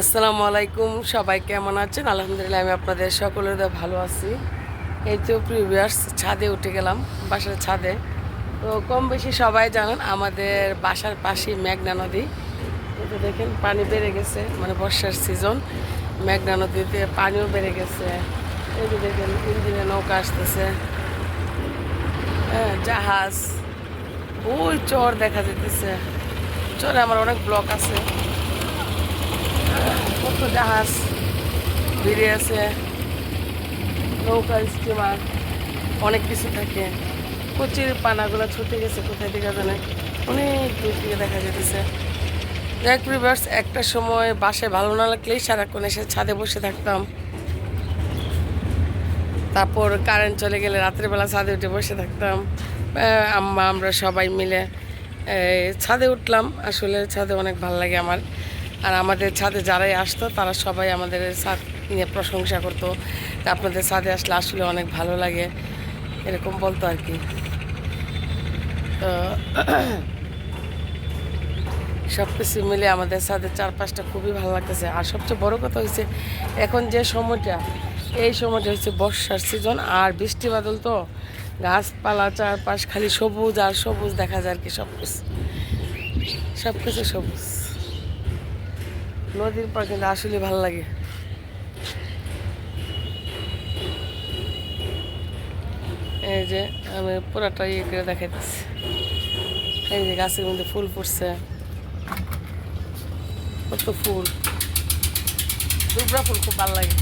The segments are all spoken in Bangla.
আসসালামু আলাইকুম, সবাই কেমন আছেন? আলহামদুলিল্লাহ, আমি আপনাদের সকলের ভালো আছি। এই তো প্রিভিয়াস ছাদে উঠে গেলাম, বাসার ছাদে। তো কম বেশি সবাই জানেন, আমাদের বাসার পাশেই মেঘনা নদী। এই তো দেখেন, পানি বেড়ে গেছে মানে বর্ষার সিজন মেঘনা নদীতে পানিও বেড়ে গেছে। এই দেখেন ইঞ্জিনে নৌকা আসতেছে। হ্যাঁ জাহাজ। ওই চর দেখা যেতেছে চরে আমার অনেক ব্লক আছে। জাহাজ ভিড়ে আছে। নৌকা, স্টিমার, অনেক কিছু থাকে। কচির পানাগুলো ছুটে গেছে, কোথায় দিকে জানে? অনেক দূর থেকে দেখা যেতেছে এক রিভার্স একটা সময় বাসে ভালো না লাগলেই সারাক্ষণ এসে ছাদে বসে থাকতাম। তারপর কারেন্ট চলে গেলে রাত্রেবেলা ছাদে উঠে বসে থাকতাম। আম্মা, আমরা সবাই মিলে ছাদে উঠলাম। আসলে ছাদে অনেক ভালো লাগে আমার। আর আমাদের ছাদে যারাই আসতো, তারা সবাই আমাদের ছাদ নিয়ে প্রশংসা করতো। আপনাদের ছাদে আসলে আসলে অনেক ভালো লাগে, এরকম বলতো আর কি। তো সব কিছু মিলে আমাদের সাথে চারপাশটা খুবই ভালো লাগতেছে। আর সবচেয়ে বড় কথা হয়েছে এখন যে সময়টা, এই সময়টা হচ্ছে বর্ষার সিজন আর বৃষ্টি বাদল তো গাছপালা চারপাশ খালি সবুজ আর সবুজ দেখা যায় আর কি সব কিছু সব কিছু সবুজ। নদীর পর কিন্তু আসলে ভালো লাগে। এই যে আমি পুরাটা ইয়ে করে দেখাইতেছি। এই যে গাছের মধ্যে ফুল ফুটছে। কত ফুল। দুবরা ফুল খুব ভালো লাগে।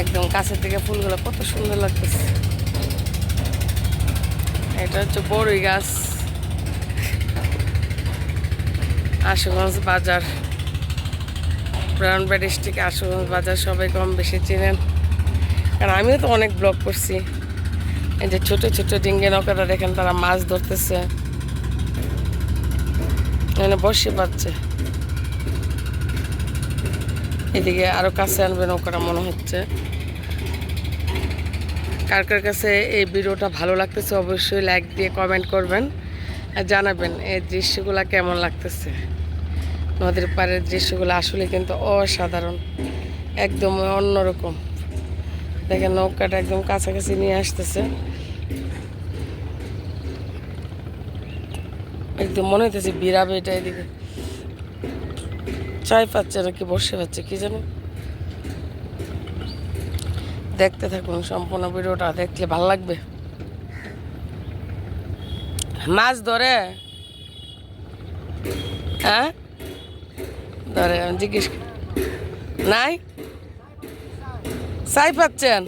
একদম কাছের থেকে ফুলগুলো কত সুন্দর লাগতেছে। এটা হচ্ছে বড়ই গাছ। আশুগঞ্জ বাজার ব্রাউনবাড়ি ডিস্ট্রিক্ট আশুগঞ্জ বাজার, সবাই কম বেশি চিনেন। কারণ আমিও তো অনেক ব্লগ করছি। এই যে ছোটো ছোটো ডিঙ্গে নৌকাটা দেখেন তারা মাছ ধরতেছে। এখানে বসে পাচ্ছে এদিকে আরও কাছে আনবে নৌকাটা মনে হচ্ছে। কার কার কাছে এই ভিডিওটা ভালো লাগতেছে অবশ্যই লাইক দিয়ে কমেন্ট করবেন। আর জানাবেন এই দৃশ্যগুলো কেমন লাগতেছে। নদীর পাড়ের দৃশ্যগুলো আসলে কিন্তু অসাধারণ, একদম অন্যরকম। দেখেন নৌকাটা একদম কাছাকাছি নিয়ে আসতেছে। একদম মনে হইতেছে বিরাবে এটা এদিকে। চাই পাচ্ছে নাকি বসে পাচ্ছে, কি জানো। দেখতে থাকুন সম্পূর্ণ ভিডিওটা, দেখলে ভালো লাগবে। মাছ ধরে? হ্যাঁ? ধরে আমি জিজ্ঞেস নাই? চাই পাচ্ছেন?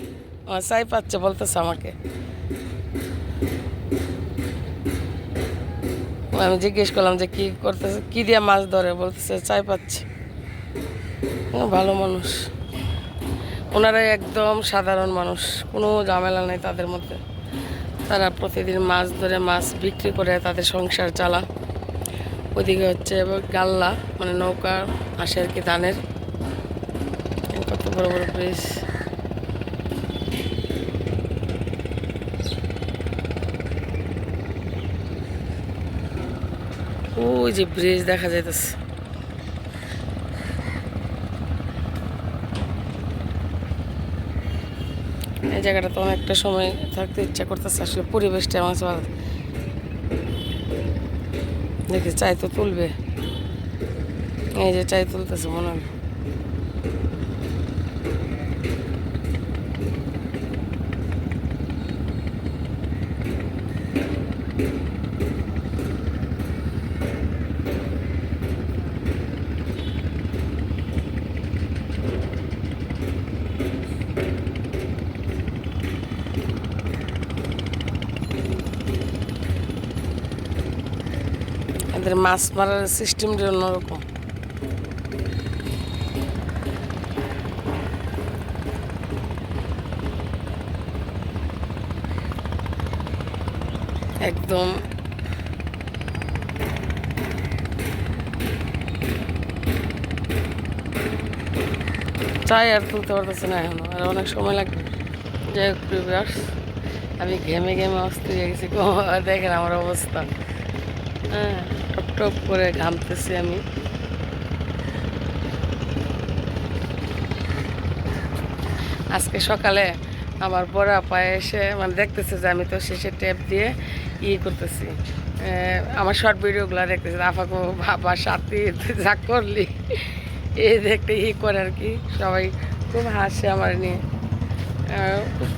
ও চাই পাচ্ছে, বলতেছে আমাকে। আমি জিজ্ঞেস করলাম যে কি করতেছে, কি দিয়ে মাছ ধরে? বলতেছে চাই পাচ্ছে। ভালো মানুষ। ওনারা একদম সাধারণ মানুষ, কোনো ঝামেলা নেই তাদের মধ্যে। তারা প্রতিদিন মাছ ধরে, মাছ বিক্রি করে তাদের সংসার চালা ওইদিকে হচ্ছে এবার গাল্লা মানে নৌকা আসে আর কি ধানের। কত বড় বড় ব্রিজ ওই যে ব্রিজ দেখা যাইতেছে। এই জায়গাটা তো অনেকটা সময় থাকতে ইচ্ছা করতেছে, আসলে পরিবেশটা আমার দেখি চাই তো তুলবে। এই যে চাই তুলতেছে মনে হয়। এদের মাছ মারার সিস্টেমটা অন্যরকম। একদম। চাই আর তুলতে পারতেছে না এখনও, আর অনেক সময় লাগবে। যাই হোক আমি ঘেমে ঘেমে অস্থির হয়ে গেছি। দেখেন আমার অবস্থা। হ্যাঁ টপ করে ঘামতেছি আমি। আজকে সকালে আমার বড় পায়ে এসে মানে দেখতেছে যে আমি তো শেষে টেপ দিয়ে ই করতেছি। আমার শর্ট ভিডিওগুলো দেখতেছি আফাকে বাবা সাথী, যা করলি। এই দেখতে ই করে আর কি, সবাই খুব হাসে আমার নিয়ে। খুব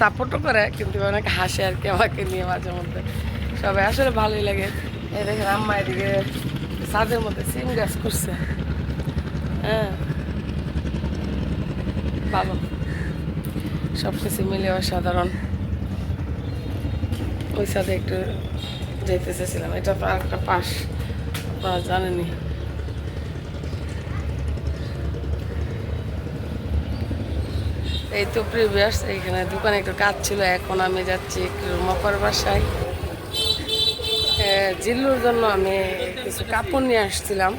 সাপোর্টও করে, কিন্তু অনেক হাসে আর কি আমাকে নিয়ে মাঝে মধ্যে। সবাই, আসলে ভালোই লাগে। এই দেখেন আম্মা এদিকে ছাদের মধ্যে সিম গাছ করছে। হ্যাঁ। ভালো। সব কিছু মিলে অসাধারণ। ওই সাথে একটু যেতে চেয়েছিলাম এটা তো আরেকটা পাশ আপনারা জানেনি। এই তো প্রিভিয়াস, এইখানে দোকানে একটু কাজ ছিল, এখন আমি যাচ্ছি একটু মকর বাসায়। জিল্লুর জন্য আমি কিছু কাপড় নিয়ে আসছিলাম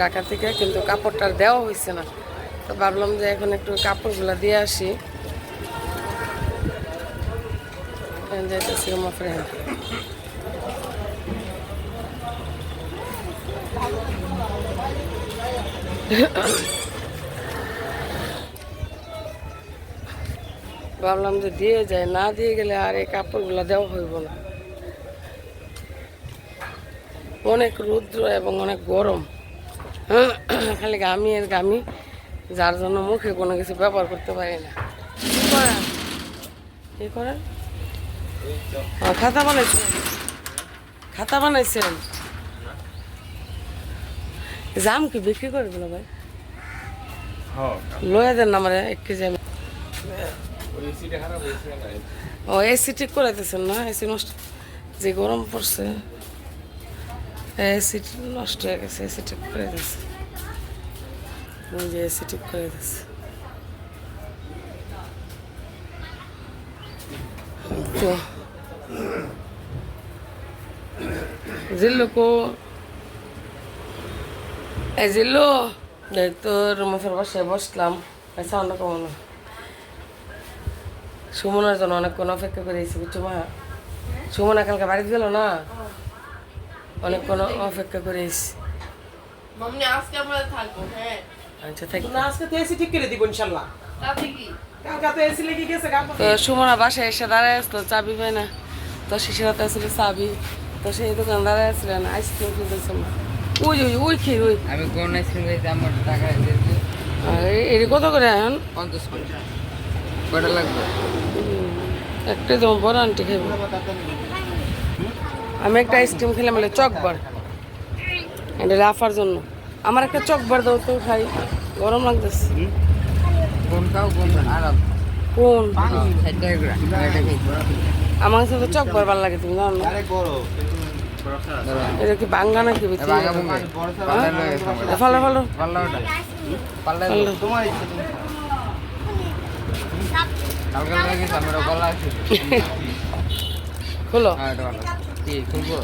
ঢাকা থেকে, কিন্তু কাপড়টা দেওয়া হয়েছে না। তো ভাবলাম যে এখন একটু কাপড়গুলো দিয়ে আসি। আমার ফ্রেন্ড ভাবলাম যে দিয়ে যায় না দিয়ে গেলে আর এই কাপড়গুলো দেওয়া হইব না। অনেক রুদ্র এবং অনেক গরম। হ্যাঁ, খালি গামি আর গামি যার জন্য মুখে কোনো কিছু ব্যবহার করতে পারি না। কি করেন কি করেন খাতা বানাইছেন? খাতা বানাইছেন? জাম কি বিক্রি করবে না ভাই? লয়ে দেন আমার এক কেজি আমি। ও এসি ঠিক করে দিয়েছেন না এসি নষ্ট যে গরম পড়ছে। এসি নষ্ট হয়ে গেছে এসি ঠিক করে দিয়েছে। যে এসি ঠিক করে দিয়েছে। তো জিল্লু কো এই জিল্লু, এই তো রুমের বাসায় বসলাম। সাউন্ড কমানো সুমনার জন্য অনেক অনেকক্ষণ অপেক্ষা করে এসেছি বুঝছ মা? সুমনা কালকে বাড়িতে গেল না? অনেকক্ষণ অপেক্ষা করে এসেছি। মামনি আজকে আমরা থাকব হ্যাঁ। আচ্ছা থাক না আজকে তো এসি ঠিক করে দিব ইনশাল্লাহ। তাতে কি? তো এসি লেগে গেছে কালকে তো সুমনা বাসায় এসে দাঁড়ায় চাবি পায় না। তো শিশির হাতে আসলে চাবি। তো সেই দোকান দাঁড়ায় আসলেন আইসক্রিম কিনতেছিল না ওই ওই ওই খেয়ে ওই। আমি কোন আইসক্রিম খাইতে আমার টাকা দিয়েছি কত করে এখন? পঞ্চাশ পঞ্চাশ কটা লাগবে? একটা যেমন বড় আন্টি খাইব। আমি একটা আইসক্রিম খেলাম বলে চকবার। এটা লাফার জন্য। আমার একটা চকবার দাও তো খাই গরম লাগতেছে। কোন আমার তো চকবার ভালো লাগে তুমি জানো এটা কি বাঙ্গা নাকি আমার। ভালো ভালো খোলো। হ্যাঁ এটা ভালো। কি খুলবো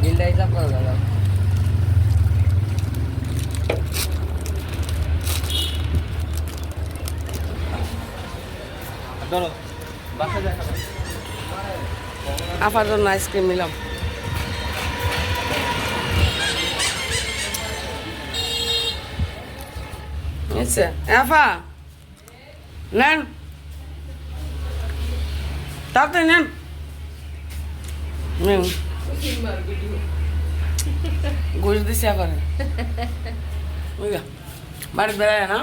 বিলটা হিসাব করে গেল আফার জন্য আইসক্রিম নিলাম আচ্ছা আফা নেন তাড়াতাড়ি নেন। ঘুষ দিছি আবার বুঝলা বাড়ি বেড়ায় না।